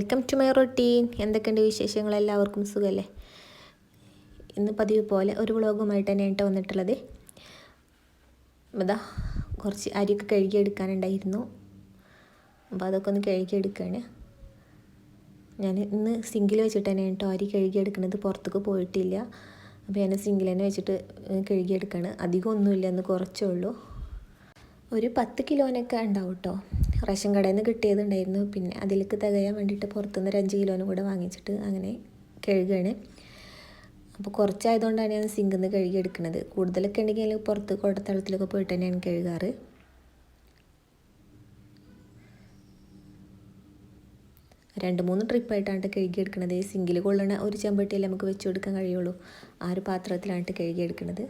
Welcome to my routine എന്തൊക്കെയുണ്ട് വിശേഷങ്ങൾ? എല്ലാവർക്കും സുഖമല്ലേ ഇന്ന് പതിവ് പോലെ ഒരു വ്ളോഗുമായിട്ട് തന്നെ കേട്ടോ വന്നിട്ടുള്ളത്. അതാ കുറച്ച് അരിയൊക്കെ കഴുകിയെടുക്കാനുണ്ടായിരുന്നു. അപ്പോൾ അതൊക്കെ ഒന്ന് കഴുകിയെടുക്കുകയാണ് ഞാൻ ഇന്ന് സിങ്കിൽ വെച്ചിട്ട് തന്നെ കേട്ടോ അരി കഴുകിയെടുക്കുന്നത്. പുറത്തേക്ക് പോയിട്ടില്ല. അപ്പോൾ ഞാൻ സിങ്കിൽ തന്നെ വെച്ചിട്ട് കഴുകിയെടുക്കുകയാണ് അധികം ഒന്നുമില്ല എന്ന് കുറച്ചേ ഉള്ളൂ. ഒരു പത്ത് കിലോനൊക്കെ ഉണ്ടാവും കേട്ടോ റേഷൻ കടയിൽ നിന്ന് കിട്ടിയതുണ്ടായിരുന്നു. പിന്നെ അതിലേക്ക് തികയാൻ വേണ്ടിയിട്ട് പുറത്തുനിന്ന് ഒരു അഞ്ച് കിലോനും കൂടെ വാങ്ങിച്ചിട്ട് അങ്ങനെ കഴുകുകയാണ് അപ്പോൾ കുറച്ചായതുകൊണ്ടാണ് ഞാൻ സിങ്കിൽ നിന്ന് കഴുകിയെടുക്കുന്നത് കൂടുതലൊക്കെ ഉണ്ടെങ്കിൽ പുറത്ത് കുടത്തളത്തിലൊക്കെ പോയിട്ട് തന്നെയാണ് കഴുകാറ്. രണ്ട് മൂന്ന് ട്രിപ്പായിട്ടാണ് കഴുകിയെടുക്കുന്നത് സിങ്കിൽ കൊള്ളണ ഒരു ചെമ്പട്ടിയിൽ നമുക്ക് വെച്ച് കൊടുക്കാൻ കഴിയുള്ളൂ. ആ ഒരു പാത്രത്തിലാണ് കഴുകിയെടുക്കുന്നത്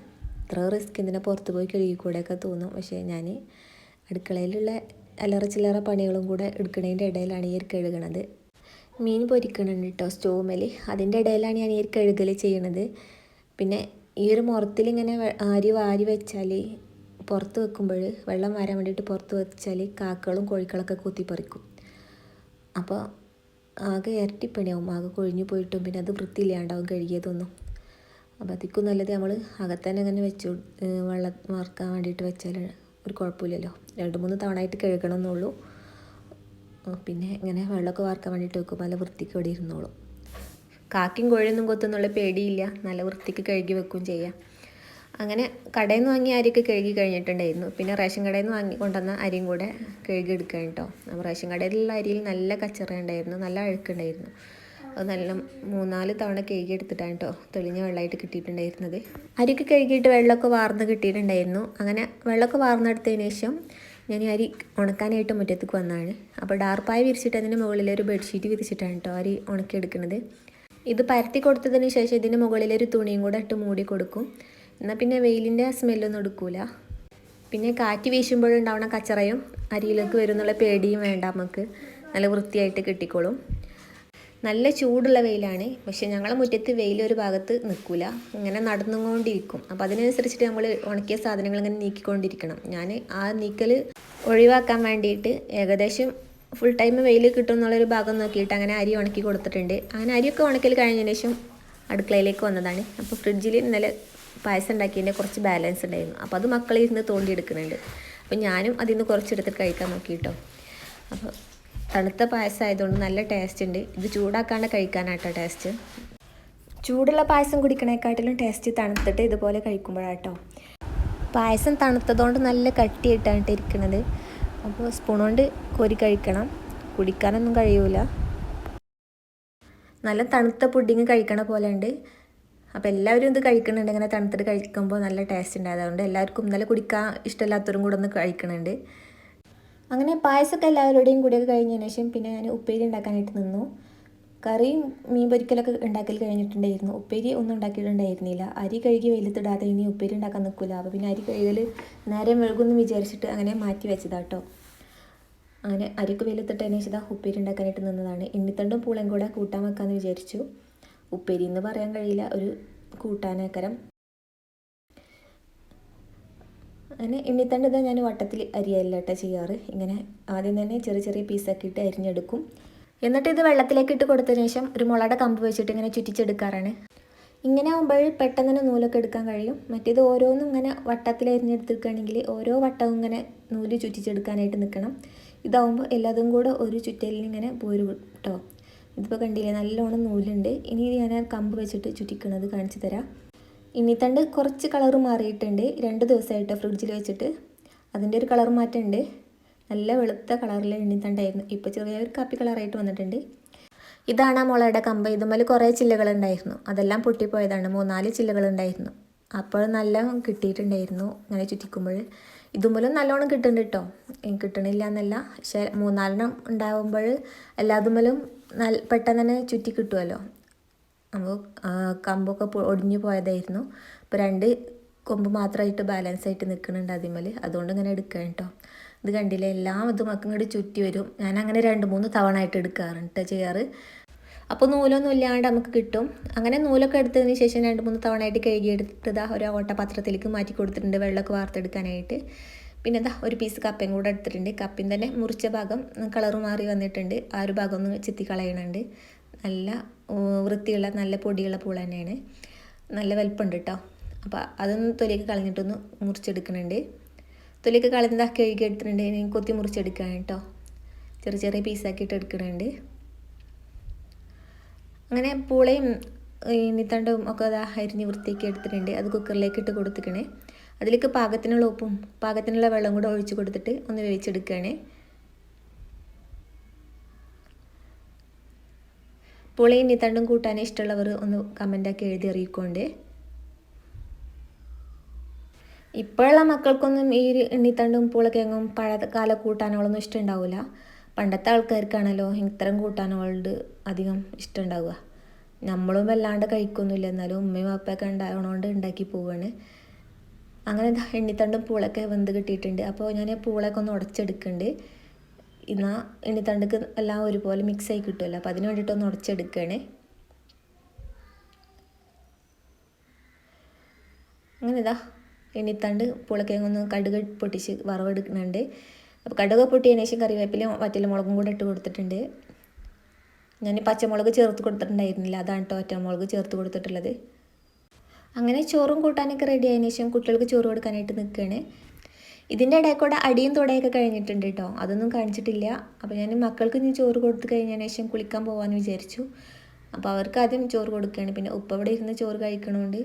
ഇത്ര റിസ്ക് എന്തിനാ പുറത്ത് പോയി കഴുകിക്കൂടെയൊക്കെ തോന്നും. പക്ഷേ ഞാൻ അടുക്കളയിലുള്ള അല്ലറ ചില്ലറ പണികളും കൂടെ എടുക്കുന്നതിന്റെ ഇടയിലാണ് ഈ ഒരു കഴുകണത്. മീൻ പൊരിക്കണുണ്ട് കേട്ടോ സ്റ്റോമിൽ അതിന്റെ ഇടയിലാണ് ഞാൻ ഈ ഒരു കഴുകൽ ചെയ്യണത്. പിന്നെ ഈ ഒരു മുറത്തിൽ ഇങ്ങനെ ആരി വാരി വെച്ചാൽ പുറത്ത് വെക്കുമ്പോൾ വെള്ളം വരാൻ വേണ്ടിയിട്ട് പുറത്ത് വെച്ചാൽ കാക്കകളും കോഴിക്കളൊക്കെ കുത്തിപ്പറിക്കും അപ്പോൾ ആകെ ഇരട്ടിപ്പണിയാവും ആകെ കൊഴിഞ്ഞു പോയിട്ടും പിന്നെ അത് വൃത്തിയില്ലാണ്ടാവും കഴുകിയതൊന്നും. അപ്പോൾ അതിക്കും നല്ലത് നമ്മൾ അകത്തന്നെ അങ്ങനെ വെച്ചു വെള്ളം മറക്കാൻ വേണ്ടിയിട്ട് വെച്ചാൽ ഒരു കുഴപ്പമില്ലല്ലോ. രണ്ട് മൂന്ന് തവണ ആയിട്ട് കഴുകണം എന്നുള്ളൂ പിന്നെ ഇങ്ങനെ വെള്ളമൊക്കെ വാർക്കാൻ വേണ്ടിയിട്ട് വെക്കും. നല്ല വൃത്തിക്ക് ഇവിടെ ഇരുന്നോളും. കാക്കും കോഴിയൊന്നും കൊത്തുന്നുള്ള പേടിയില്ല. നല്ല വൃത്തിക്ക് കഴുകി വെക്കുകയും ചെയ്യാം. അങ്ങനെ കടയിൽ നിന്ന് വാങ്ങിയ അരിയൊക്കെ കഴുകി കഴിഞ്ഞിട്ടുണ്ടായിരുന്നു. പിന്നെ റേഷൻ കടയിൽ നിന്ന് വാങ്ങി കൊണ്ടുവന്ന അരിയും കൂടെ കഴുകി എടുക്കാൻ കേട്ടോ. റേഷൻ കടയിലുള്ള അരിയിൽ നല്ല കച്ചറ ഉണ്ടായിരുന്നു നല്ല അഴുക്കുണ്ടായിരുന്നു. അത് നല്ല മൂന്നാൽ തവണ കഴുകി എടുത്തിട്ടാണ് കേട്ടോ തെളിഞ്ഞ വെള്ളമായിട്ട് കിട്ടിയിട്ടുണ്ടായിരുന്നത്. അരിക്ക് കഴുകിയിട്ട് വെള്ളമൊക്കെ വാർന്ന് കിട്ടിയിട്ടുണ്ടായിരുന്നു. അങ്ങനെ വെള്ളമൊക്കെ വാർന്നെടുത്തതിന് ശേഷം ഞാൻ അരി ഉണക്കാനായിട്ട് മുറ്റത്തേക്ക് വന്നതാണ്. അപ്പോൾ ഡാർപ്പായ വിരിച്ചിട്ട് അതിന്റെ മുകളിൽ ഒരു ബെഡ്ഷീറ്റ് വിരിച്ചിട്ടാണ് കേട്ടോ അരി ഉണക്കിയെടുക്കുന്നത്. ഇത് പരത്തി കൊടുത്തതിന് ശേഷം ഇതിന്റെ മുകളിലൊരു തുണിയും കൂടെ ഇട്ട് മൂടി കൊടുക്കും. എന്നാൽ പിന്നെ വെയിലിന്റെ സ്മെല്ലൊന്നും എടുക്കൂല. പിന്നെ കാറ്റ് വീശുമ്പോഴുണ്ടാവുന്ന കച്ചറയും അരിയിലേക്ക് വരുന്നുള്ള പേടിയും വേണ്ട നമുക്ക്. നല്ല വൃത്തിയായിട്ട് കിട്ടിക്കോളും. നല്ല ചൂടുള്ള വെയിലാണ്. പക്ഷേ ഞങ്ങളെ മുറ്റത്ത് വെയിൽ ഒരു ഭാഗത്ത് നിൽക്കില്ല ഇങ്ങനെ നടന്നുകൊണ്ടിരിക്കും. അപ്പോൾ അതിനനുസരിച്ചിട്ട് നമ്മൾ ഉണക്കിയ സാധനങ്ങൾ ഇങ്ങനെ നീക്കിക്കൊണ്ടിരിക്കണം. ഞാൻ ആ നീക്കൽ ഒഴിവാക്കാൻ വേണ്ടിയിട്ട് ഏകദേശം ഫുൾ ടൈം വെയിൽ കിട്ടും എന്നുള്ളൊരു ഭാഗം നോക്കിയിട്ട് അങ്ങനെ അരി ഉണക്കി കൊടുത്തിട്ടുണ്ട്. അങ്ങനെ അരിയൊക്കെ ഉണക്കൽ കഴിഞ്ഞതിന് ശേഷം അടുക്കളയിലേക്ക് വന്നതാണ്. അപ്പോൾ ഫ്രിഡ്ജിൽ ഇന്നലെ പായസം ഉണ്ടാക്കിയതിന്റെ കുറച്ച് ബാലൻസ് ഉണ്ടായിരുന്നു. അപ്പോൾ അത് മക്കളിൽ ഇരുന്ന് തോണ്ടിയെടുക്കുന്നുണ്ട്. അപ്പോൾ ഞാനും അതിൽ നിന്ന് കുറച്ചെടുത്തിട്ട് കഴിക്കാൻ നോക്കിയിട്ടോ അപ്പോൾ തണുത്ത പായസം ആയതുകൊണ്ട് നല്ല ടേസ്റ്റ് ഉണ്ട്. ഇത് ചൂടാക്കാണ്ട് കഴിക്കാനാട്ടോ ടേസ്റ്റ് ചൂടുള്ള പായസം കുടിക്കണേക്കാട്ടിലും ടേസ്റ്റ് തണുത്തിട്ട് ഇതുപോലെ കഴിക്കുമ്പോഴാട്ടോ. പായസം തണുത്തതുകൊണ്ട് നല്ല കട്ടിയിട്ടാണ് ഇരിക്കുന്നത് അപ്പോൾ സ്പൂൺ കൊണ്ട് കോരി കഴിക്കണം. കുടിക്കാനൊന്നും കഴിയൂല. നല്ല തണുത്ത പുഡിങ് കഴിക്കണ പോലെ ഉണ്ട്. അപ്പോൾ എല്ലാവരും ഇത് കഴിക്കുന്നുണ്ട് ഇങ്ങനെ തണുത്തിട്ട് കഴിക്കുമ്പോൾ നല്ല ടേസ്റ്റ് ഉണ്ട്. അതുകൊണ്ട് എല്ലാവർക്കും നല്ല കുടിക്കാൻ ഇഷ്ടമില്ലാത്തവരും കൂടെ ഒന്ന് കഴിക്കുന്നുണ്ട് അങ്ങനെ പായസമൊക്കെ എല്ലാവരുടെയും കൂടിയൊക്കെ കഴിഞ്ഞതിന് ശേഷം പിന്നെ ഞാൻ ഉപ്പേരി ഉണ്ടാക്കാനായിട്ട് നിന്നു. കറിയും മീൻ പൊരിക്കലൊക്കെ ഉണ്ടാക്കൽ കഴിഞ്ഞിട്ടുണ്ടായിരുന്നു. ഉപ്പേരി ഒന്നും ഉണ്ടാക്കിയിട്ടുണ്ടായിരുന്നില്ല. അരി കഴുകി വെയിലത്തിടാതെ ഇനി ഉപ്പേരി ഉണ്ടാക്കാൻ നിൽക്കില്ല അപ്പോൾ പിന്നെ അരി കഴുകൽ നേരെ മെഴുകുമെന്ന് വിചാരിച്ചിട്ട് അങ്ങനെ മാറ്റി വെച്ചതാട്ടോ അങ്ങനെ അരിക്ക് വെയിലത്തിട്ടതിന് ശേഷം ഉപ്പേരി ഉണ്ടാക്കാനായിട്ട് നിന്നതാണ്. എണ്ണിത്തണ്ടും പൂളയും കൂടെ കൂട്ടാൻ വെക്കാമെന്ന് വിചാരിച്ചു. ഉപ്പേരി എന്ന് പറയാൻ കഴിയില്ല. ഒരു കൂട്ടാനക്കരം. അങ്ങനെ എണ്ണിത്തണ്ട് ഞാൻ വട്ടത്തിൽ അരിയല്ല കേട്ടോ ചെയ്യാറ്. ഇങ്ങനെ ആദ്യം തന്നെ ചെറിയ ചെറിയ പീസൊക്കെ ഇട്ട് അരിഞ്ഞെടുക്കും. എന്നിട്ട് ഇത് വെള്ളത്തിലേക്ക് ഇട്ട് കൊടുത്തതിന് ശേഷം ഒരു മുളയുടെ കമ്പ് വെച്ചിട്ട് ഇങ്ങനെ ചുറ്റിച്ചെടുക്കാറാണ്. ഇങ്ങനെ ആകുമ്പോൾ പെട്ടെന്ന് തന്നെ നൂലൊക്കെ എടുക്കാൻ കഴിയും. മറ്റേത് ഓരോന്നും ഇങ്ങനെ വട്ടത്തിൽ അരിഞ്ഞെടുത്തിരിക്കുകയാണെങ്കിൽ ഓരോ വട്ടവും ഇങ്ങനെ നൂൽ ചുറ്റിച്ചെടുക്കാനായിട്ട് നിൽക്കണം. ഇതാവുമ്പോൾ എല്ലാതും കൂടെ ഒരു ചുറ്റലിനിങ്ങനെ പോരും കേട്ടോ ഇതിപ്പോൾ കണ്ടില്ലേ നല്ലോണം നൂലുണ്ട്. ഇനി ഞാൻ കമ്പ് വെച്ചിട്ട് ചുറ്റിക്കണത് കാണിച്ചു തരാം. ഇന്നിത്തണ്ട് കുറച്ച് കളർ മാറിയിട്ടുണ്ട്. രണ്ട് ദിവസമായിട്ട് ഫ്രിഡ്ജിൽ വെച്ചിട്ട്. അതിന്റെ ഒരു കളർ മാറ്റമുണ്ട്. നല്ല വെളുത്ത കളറിൽ എണ്ണിത്തണ്ടായിരുന്നു ഇപ്പോൾ ചെറിയൊരു കാപ്പി കളറായിട്ട് വന്നിട്ടുണ്ട്. ഇതാണ് ആ മുളയുടെ കമ്പ്. ഇതുമേൽ കുറേ ചില്ലകൾ ഉണ്ടായിരുന്നു അതെല്ലാം പൊട്ടിപ്പോയതാണ്. മൂന്നാൽ ചില്ലകളുണ്ടായിരുന്നു. അപ്പോൾ നല്ല കിട്ടിയിട്ടുണ്ടായിരുന്നു അങ്ങനെ ചുറ്റിക്കുമ്പോൾ. ഇതുമൂലം നല്ലോണം കിട്ടുന്നുണ്ട് കേട്ടോ കിട്ടണില്ല എന്നല്ല പക്ഷേ മൂന്നാലെണ്ണം ഉണ്ടാകുമ്പോൾ എല്ലാതുമലും നല്ല പെട്ടെന്ന് തന്നെ ചുറ്റി കിട്ടുമല്ലോ അപ്പോൾ കമ്പൊക്കെ ഒടിഞ്ഞു പോയതായിരുന്നു. അപ്പോൾ രണ്ട് കൊമ്പ് മാത്രമായിട്ട് ബാലൻസ് ആയിട്ട് നിൽക്കുന്നുണ്ട് അതിമേൽ അതുകൊണ്ട് ഇങ്ങനെ എടുക്കാൻ കേട്ടോ. ഇത് കണ്ടില്ലേ? എല്ലാം ഇതും ഒക്കെ ഇങ്ങോട്ട് ചുറ്റി വരും. ഞാൻ അങ്ങനെ രണ്ട് മൂന്ന് തവണ ആയിട്ട് എടുക്കാറുണ്ട് ചെയ്യാറ്. അപ്പോൾ നൂലൊന്നും ഇല്ലാണ്ട് നമുക്ക് കിട്ടും. അങ്ങനെ നൂലൊക്കെ എടുത്തതിന് ശേഷം രണ്ട് മൂന്ന് തവണ ആയിട്ട് കഴുകി എടുത്തതാ ഒരു ഓട്ടപാത്രത്തിലേക്ക് മാറ്റി കൊടുത്തിട്ടുണ്ട് വെള്ളമൊക്കെ വാർത്തെടുക്കാനായിട്ട്. പിന്നെ എന്താ ഒരു പീസ് കപ്പയും കൂടെ എടുത്തിട്ടുണ്ട്. കപ്പിൻ തന്നെ മുറിച്ച ഭാഗം കളറ് മാറി വന്നിട്ടുണ്ട്. ആ ഒരു ഭാഗം ഒന്ന് ചെത്തി കളയണുണ്ട് നല്ല വൃത്തിയുള്ള നല്ല പൊടിയുള്ള പൂള തന്നെയാണ്. നല്ല വലിപ്പമുണ്ട് കേട്ടോ അപ്പോൾ അതൊന്ന് തൊലിയൊക്കെ കളഞ്ഞിട്ടൊന്ന് മുറിച്ചെടുക്കുന്നുണ്ട്. തൊലിയൊക്കെ കളഞ്ഞതാക്കി കഴുകി എടുത്തിട്ടുണ്ട്. ഇനി കൊത്തി മുറിച്ചെടുക്കുകയാണ് കേട്ടോ ചെറിയ ചെറിയ പീസാക്കിയിട്ട് എടുക്കുന്നുണ്ട്. അങ്ങനെ പൂളയും നിത്തണ്ടവും ഒക്കെ അതാ അരിഞ്ഞ് വൃത്തിയാക്കി എടുത്തിട്ടുണ്ട്. അത് കുക്കറിലേക്ക് ഇട്ട് കൊടുത്തിക്കണേ. അതിലേക്ക് പാകത്തിനുള്ള ഉപ്പും പാകത്തിനുള്ള വെള്ളം കൂടെ ഒഴിച്ച് കൊടുത്തിട്ട് ഒന്ന് വേവിച്ചെടുക്കുകയാണ് പുളിയും നിത്തണ്ടും കൂട്ടാൻ ഇഷ്ടമുള്ളവർ ഒന്ന് കമന്റാക്കി എഴുതി അറിയിക്കൊണ്ട്. ഇപ്പോഴുള്ള മക്കൾക്കൊന്നും ഈ എണ്ണിത്തണ്ടും പുളക്കിഴങ്ങും പഴയകാല കൂട്ടാനുകളൊന്നും ഇഷ്ടമുണ്ടാവില്ല പണ്ടത്തെ ആൾക്കാർക്കാണല്ലോ ഇത്തരം കൂട്ടാനുകളുണ്ട് അധികം ഇഷ്ടമുണ്ടാവുക. നമ്മളും വല്ലാണ്ട് കഴിക്കൊന്നുമില്ല. എന്നാലും ഉമ്മയും അപ്പയൊക്കെ ഉണ്ടായതുകൊണ്ട് ഉണ്ടാക്കി പോവാണ്. അങ്ങനെ എണ്ണിത്തണ്ടും പൂളൊക്കെ വെന്ത് കിട്ടിയിട്ടുണ്ട്. അപ്പോൾ ഞാൻ പൂളൊക്കെ ഒന്ന് ഉടച്ചെടുക്കുന്നുണ്ട് എന്നാൽ ഇനി തണ്ടുക്ക് എല്ലാം ഒരുപോലെ മിക്സ് ആയി കിട്ടുമല്ലോ അപ്പോൾ അതിന് വേണ്ടിയിട്ട് ഒന്ന് ഉടച്ചെടുക്കുകയാണ്. അങ്ങനെ ഇതാ എണ്ണിത്തണ്ട് തണ്ട് ഒന്ന് കടുക് പൊട്ടിച്ച് വറവെടുക്കുന്നുണ്ട്. അപ്പോൾ കടുക് പൊട്ടിയതിന് ശേഷം കറിവേപ്പിലയും വറ്റല മുളകും കൂടെ ഇട്ട് കൊടുത്തിട്ടുണ്ട്. ഞാൻ പച്ചമുളക് ചേർത്ത് കൊടുത്തിട്ടുണ്ടായിരുന്നില്ല. അതാണ് കേട്ടോ ഒറ്റമുളക് ചേർത്ത് കൊടുത്തിട്ടുള്ളത്. അങ്ങനെ ചോറും കൂട്ടാനൊക്കെ റെഡി ആയതിനു ശേഷം കുട്ടികൾക്ക് ചോറ് കൊടുക്കാനായിട്ട് നിൽക്കുകയാണ്. ഇതിന്റെ ഇടയിൽ കൂടെ അടിയും തുടയൊക്കെ കഴിഞ്ഞിട്ടുണ്ട് കേട്ടോ അതൊന്നും കാണിച്ചിട്ടില്ല. അപ്പോൾ ഞാൻ മക്കൾക്ക് ഇനി ചോറ് കൊടുത്തു കഴിഞ്ഞതിന് ശേഷം കുളിക്കാൻ പോകാമെന്ന് വിചാരിച്ചു. അപ്പോൾ അവർക്ക് ആദ്യം ചോറ് കൊടുക്കുകയാണ് പിന്നെ ഉപ്പ ഇവിടെ ഇരുന്ന് ചോറ് കഴിക്കണോണ്ട്.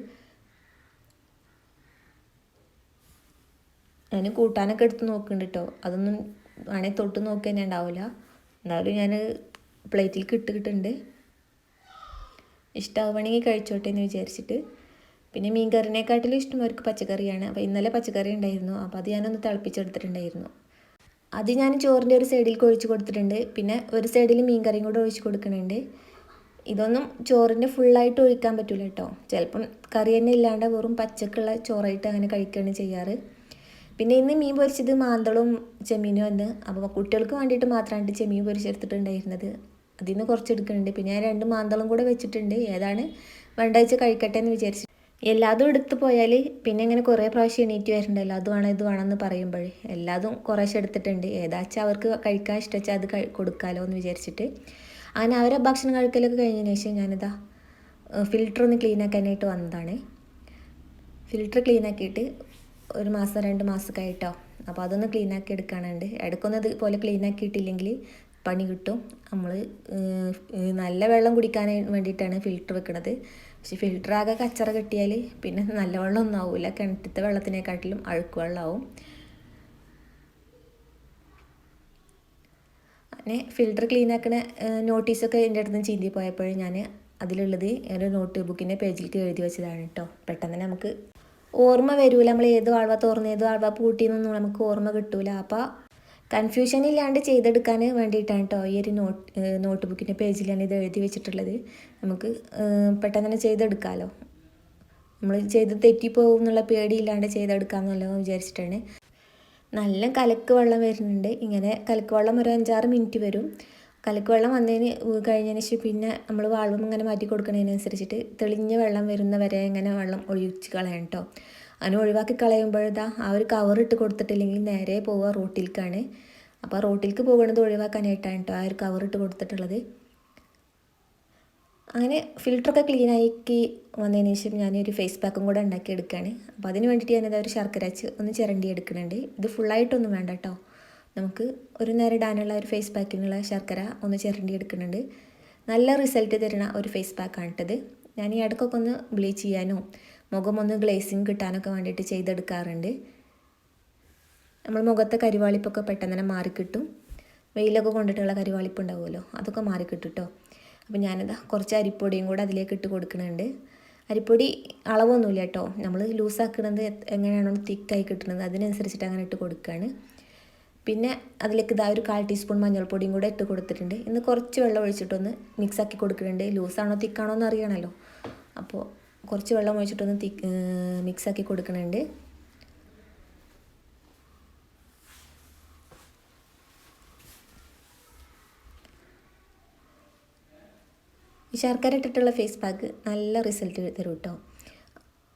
ഞാൻ കൂട്ടാനൊക്കെ എടുത്ത് നോക്കുന്നുണ്ട് കേട്ടോ അതൊന്നും വേണമെങ്കിൽ തൊട്ട് നോക്കി തന്നെ ഉണ്ടാവില്ല എന്നാലും ഞാൻ പ്ലേറ്റിൽ കിട്ടുകിട്ടുണ്ട് ഇഷ്ടമാവുകയാണെങ്കിൽ കഴിച്ചോട്ടെ എന്ന് വിചാരിച്ചിട്ട്. പിന്നെ മീൻ കറിനെക്കാട്ടിലും ഇഷ്ടം അവർക്ക് പച്ചക്കറിയാണ്. അപ്പോൾ ഇന്നലെ പച്ചക്കറി ഉണ്ടായിരുന്നു. അപ്പോൾ അത് ഞാനൊന്ന് തിളപ്പിച്ചെടുത്തിട്ടുണ്ടായിരുന്നു അത് ഞാൻ ചോറിന്റെ ഒരു സൈഡിൽ ഒഴിച്ച് കൊടുത്തിട്ടുണ്ട്. പിന്നെ ഒരു സൈഡിൽ മീൻ കറിയും കൂടെ ഒഴിച്ച് കൊടുക്കുന്നുണ്ട്. ഇതൊന്നും ചോറിന്റെ ഫുള്ളായിട്ട് ഒഴിക്കാൻ പറ്റില്ല കേട്ടോ. ചിലപ്പം കറി തന്നെ ഇല്ലാണ്ട് വെറും പച്ചക്കുള്ള ചോറായിട്ട് അങ്ങനെ കഴിക്കുകയാണ് ചെയ്യാറ്. പിന്നെ ഇന്ന് മീൻ പൊരിച്ചത് മാന്തളും ചെമ്മീനും ആണ് അപ്പോൾ കുട്ടികൾക്ക് വേണ്ടിയിട്ട് മാത്രമാണ് ചെമ്മീൻ പൊരിച്ചെടുത്തിട്ടുണ്ടായിരുന്നത്. അതിൽ നിന്ന് കുറച്ച് എടുക്കുന്നുണ്ട്. പിന്നെ ഞാൻ രണ്ട് മാന്തളും കൂടെ വെച്ചിട്ടുണ്ട്. ഏതാണ് വെണ്ടാഴ്ച കഴിക്കട്ടെ എന്ന് വിചാരിച്ചു എല്ലാതും എടുത്തു പോയാൽ പിന്നെ ഇങ്ങനെ കുറേ പ്രാവശ്യം എണീറ്റ് വരുന്നുണ്ടല്ലോ അത് വേണം ഇത് വേണമെന്ന് പറയുമ്പോഴേ. എല്ലാതും കുറേശ്ശെ എടുത്തിട്ടുണ്ട്. ഏതാച്ചാൽ അവർക്ക് കഴിക്കാൻ ഇഷ്ടമെച്ചാൽ അത് കൊടുക്കാമല്ലോ എന്ന് വിചാരിച്ചിട്ട്. അങ്ങനെ അവരെ ഭക്ഷണം കഴിക്കലൊക്കെ കഴിഞ്ഞതിന് ശേഷം ഞാനിതാ ഫിൽറ്റർ ഒന്ന് ക്ലീൻ ആക്കാനായിട്ട് വന്നതാണ്. ഫിൽറ്റർ ക്ലീൻ ആക്കിയിട്ട് ഒരു മാസം രണ്ട് മാസമൊക്കെ ആയിട്ടോ അപ്പോൾ അതൊന്ന് ക്ലീൻ ആക്കി എടുക്കാനുണ്ട്. ഇടയ്ക്കൊന്നും ഇതുപോലെ ക്ലീൻ ആക്കിയിട്ടില്ലെങ്കിൽ പണി കിട്ടും. നമ്മൾ നല്ല വെള്ളം കുടിക്കാൻ വേണ്ടിയിട്ടാണ് ഫിൽറ്റർ വെക്കുന്നത് പക്ഷെ ഫിൽറ്ററാകെ കച്ചറ കിട്ടിയാൽ പിന്നെ നല്ല വെള്ളം ഒന്നും ആവില്ല കിണറ്റത്തെ വെള്ളത്തിനെക്കാട്ടിലും അഴുക്ക് വെള്ളമാവും അങ്ങനെ ഫിൽറ്റർ ക്ലീൻ ആക്കണ നോട്ടീസൊക്കെ എന്റെ അടുത്ത് നിന്ന് ചീന്തി പോയപ്പോൾ ഞാൻ അതിലുള്ളത് ഒരു നോട്ട് ബുക്കിന്റെ പേജിലേക്ക് എഴുതി വെച്ചതാണ് കേട്ടോ പെട്ടെന്ന് തന്നെ നമുക്ക് ഓർമ്മ വരൂല. നമ്മൾ ഏത് ആൾവ തുറന്ന് ഏത് ആൾവ പൂട്ടിയെന്നൊന്നും നമുക്ക് ഓർമ്മ കിട്ടില്ല അപ്പോൾ കൺഫ്യൂഷൻ ഇല്ലാണ്ട് ചെയ്തെടുക്കാൻ വേണ്ടിയിട്ടാണ് കേട്ടോ ഈ ഒരു നോട്ട് നോട്ട് ബുക്കിന്റെ പേജിലാണ് ഇത് എഴുതി വെച്ചിട്ടുള്ളത്. നമുക്ക് പെട്ടെന്ന് തന്നെ ചെയ്തെടുക്കാമല്ലോ നമ്മൾ ചെയ്ത് തെറ്റിപ്പോകും എന്നുള്ള പേടിയില്ലാണ്ട് ചെയ്തെടുക്കാമെന്നല്ലോ വിചാരിച്ചിട്ടാണ്. നല്ല കലക്ക് വെള്ളം വരുന്നുണ്ട്. ഇങ്ങനെ കലക്ക് വെള്ളം ഒരു അഞ്ചാറ് മിനിറ്റ് വരും. കലക്ക് വെള്ളം വന്നതിന് കഴിഞ്ഞതിന് ശേഷം പിന്നെ നമ്മൾ വാൾവും ഇങ്ങനെ മാറ്റി കൊടുക്കുന്നതിനനുസരിച്ചിട്ട് തെളിഞ്ഞ വെള്ളം വരുന്ന വരെ ഇങ്ങനെ വെള്ളം ഒഴിച്ച് കളയണം കേട്ടോ. അതിന് ഒഴിവാക്കി കളയുമ്പോഴതാ ആ ഒരു കവർ ഇട്ട് കൊടുത്തിട്ടില്ലെങ്കിൽ നേരെ പോവുക റോട്ടിലേക്കാണ് അപ്പോൾ റോട്ടിലേക്ക് പോകുന്നത് ഒഴിവാക്കാനായിട്ടാണ് കേട്ടോ ആ ഒരു കവർ ഇട്ട് കൊടുത്തിട്ടുള്ളത്. അങ്ങനെ ഫിൽറ്ററൊക്കെ ക്ലീൻ ആക്കി വന്നതിന് ശേഷം ഞാനൊരു ഫേസ് പാക്കും കൂടെ ഉണ്ടാക്കി എടുക്കുകയാണ് അപ്പോൾ അതിന് വേണ്ടിയിട്ട് ഞാനത് ഒരു ശർക്കര അച്ച് ഒന്ന് ചിരണ്ടി എടുക്കുന്നുണ്ട്. ഇത് ഫുള്ളായിട്ടൊന്നും വേണ്ട കേട്ടോ നമുക്ക് ഒരു നേരം ഇടാനുള്ള ഒരു ഫേസ് പാക്കിനുള്ള ശർക്കര ഒന്ന് ചിരണ്ടി എടുക്കുന്നുണ്ട്. നല്ല റിസൾട്ട് തരുന്ന ഒരു ഫേസ് പാക്കാണ് കേട്ടത് ഞാൻ ഈ ഇടയ്ക്കൊക്കെ ഒന്ന് ബ്ലീച്ച് ചെയ്യാനോ മുഖം ഒന്ന് ഗ്ലേസിങ് കിട്ടാനൊക്കെ വേണ്ടിയിട്ട് ചെയ്തെടുക്കാറുണ്ട്. നമ്മൾ മുഖത്തെ കരിവാളിപ്പൊക്കെ പെട്ടെന്ന് തന്നെ മാറിക്കിട്ടും. വെയിലൊക്കെ കൊണ്ടിട്ടുള്ള കരിവാളിപ്പ് ഉണ്ടാവുമല്ലോ അതൊക്കെ മാറിക്കിട്ടും കേട്ടോ അപ്പോൾ ഞാനിതാ കുറച്ച് അരിപ്പൊടിയും കൂടെ അതിലേക്ക് ഇട്ട് കൊടുക്കുന്നുണ്ട്. അരിപ്പൊടി അളവൊന്നുമില്ല കേട്ടോ. നമ്മൾ ലൂസാക്കുന്നത് എങ്ങനെയാണോ തിക്കായി കിട്ടുന്നത് അതിനനുസരിച്ചിട്ട് അങ്ങനെ ഇട്ട് കൊടുക്കുകയാണ് പിന്നെ അതിലേക്ക് ഇതാ ഒരു കാൽ ടീസ്പൂൺ മഞ്ഞൾപ്പൊടിയും കൂടെ ഇട്ട് കൊടുത്തിട്ടുണ്ട്. ഇന്ന് കുറച്ച് വെള്ളം ഒഴിച്ചിട്ടൊന്ന് മിക്സാക്കി കൊടുക്കുന്നുണ്ട്. ലൂസാണോ തിക്കാണോ എന്ന് അറിയണമല്ലോ. അപ്പോൾ കുറച്ച് വെള്ളം ഒഴിച്ചിട്ടൊന്ന് തി മിക്സാക്കി കൊടുക്കണുണ്ട്. ഈ ശർക്കര ഇട്ടിട്ടുള്ള ഫേസ് പാക്ക് നല്ല റിസൾട്ട് തരും കേട്ടോ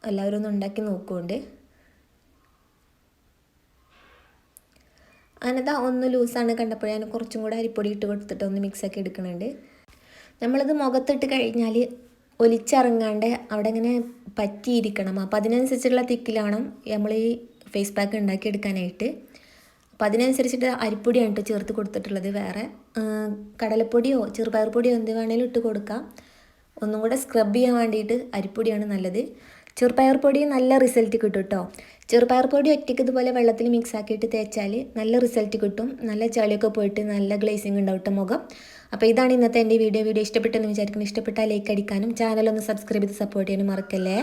എല്ലാവരും ഒന്ന് ഉണ്ടാക്കി നോക്കുകൊണ്ട് അനത ഒന്ന് ലൂസാണ് കണ്ടപ്പോൾ ഞാൻ കുറച്ചും കൂടെ അരിപ്പൊടി ഇട്ട് കൊടുത്തിട്ട് ഒന്ന് മിക്സാക്കി എടുക്കുന്നുണ്ട് നമ്മളിത് മുഖത്തിട്ട് കഴിഞ്ഞാൽ ഒലിച്ചിറങ്ങാണ്ട് അവിടെ ഇങ്ങനെ പറ്റിയിരിക്കണം. അപ്പോൾ അതിനനുസരിച്ചുള്ള തിക്കിലാണ് നമ്മൾ ഈ ഫേസ് പാക്ക് ഉണ്ടാക്കിയെടുക്കാനായിട്ട്. അപ്പം അതിനനുസരിച്ചിട്ട് അരിപ്പൊടിയാണ് കേട്ടോ ചേർത്ത് കൊടുത്തിട്ടുള്ളത് വേറെ. കടലപ്പൊടിയോ ചെറുപയർ പൊടിയോ എന്ത് വേണേലും ഇട്ട് കൊടുക്കാം. ഒന്നും കൂടെ സ്ക്രബ് ചെയ്യാൻ വേണ്ടിയിട്ട് അരിപ്പൊടിയാണ് നല്ലത്. ചെറുപയർ പൊടി നല്ല റിസൾട്ട് കിട്ടും കേട്ടോ ചെറുപയർ പൊടി ഒറ്റയ്ക്ക് ഇതുപോലെ വെള്ളത്തിൽ മിക്സ് ആക്കിയിട്ട് തേച്ചാൽ നല്ല റിസൾട്ട് കിട്ടും. നല്ല ചളിയൊക്കെ പോയിട്ട് നല്ല ഗ്ലേസിങ് ഉണ്ടാവും കേട്ടോ മുഖം. അപ്പോൾ ഇതാണ് ഇന്നത്തെ എന്റെ വീഡിയോ. വീഡിയോ ഇഷ്ടപ്പെട്ടെന്ന് വിചാരിക്കുന്നു. ഇഷ്ടപ്പെട്ടാൽ ലൈക്ക് അടിക്കാനും ചാനൽ ഒന്ന് സബ്സ്ക്രൈബ് ചെയ്ത് സപ്പോർട്ട് ചെയ്യാനും മറക്കല്ലേ?